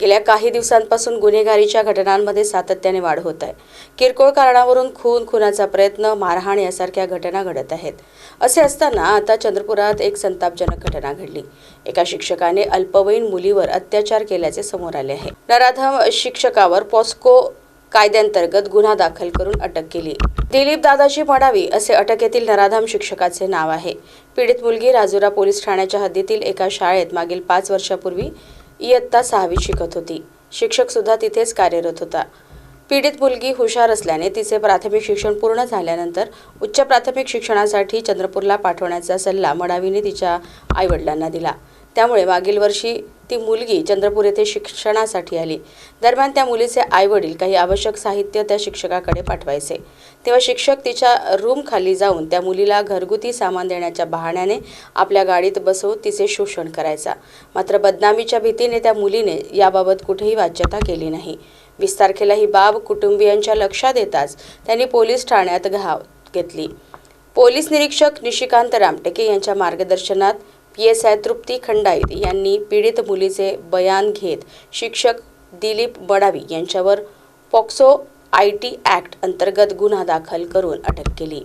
गेल्या काही दिवसांपासून गुन्हेगारीच्या घटनांमध्ये सातत्याने वाढ होत आहे. किरकोळ कारणावरून खून खुनाचा प्रयत्न मारहाण यासारख्या घटना घडत आहेत. असे असताना आता चंद्रपुरात एक संतापजनक घटना घडली. एका शिक्षकाने अल्पवयीन मुलीवर अत्याचार केल्याचे समोर आले आहे. नराधम शिक्षकावर पॉस्को कायद्यांतर्गत गुन्हा दाखल करून अटक केली. दिलीप दादाजी मडावी असे अटकेतील नराधम शिक्षकाचे नाव आहे. पीडित मुलगी राजुरा पोलीस ठाण्याच्या हद्दीतील एका शाळेत मागील पाच वर्षापूर्वी इयत्ता सहावी शिकत होती. शिक्षक सुद्धा तिथेच कार्यरत होता. पीडित मुलगी हुशार असल्याने तिचे प्राथमिक शिक्षण पूर्ण झाल्यानंतर उच्च प्राथमिक शिक्षणासाठी चंद्रपूरला पाठवण्याचा सल्ला मडावीने तिच्या आईवडिलांना दिला. त्यामुळे मागील वर्षी ती मुलगी चंद्रपूर येथे शिक्षणासाठी आली. दरम्यान त्या मुलीचे आईवडील काही आवश्यक साहित्य त्या शिक्षकाकडे पाठवायचे. तेव्हा शिक्षक तिच्या रूम खाली जाऊन त्या मुलीला घरगुती सामान देण्याच्या बहाण्याने आपल्या गाडीत बसवून तिचे शोषण करायचा. मात्र बदनामीच्या भीतीने त्या मुलीने याबाबत कुठेही वाच्यता केली नाही. वीस तारखेला ही बाब कुटुंबियांच्या लक्षात येताच त्यांनी पोलीस ठाण्यात घाव घेतली. पोलीस निरीक्षक निशिकांत रामटेके यांच्या मार्गदर्शनात P S I Trupti Khandait यांनी पीडित मुलीचे बयान घेत शिक्षक दिलीप बडावी यांच्यावर पॉक्सो आय टी ॲक्ट अंतर्गत गुन्हा दाखल करून अटक केली.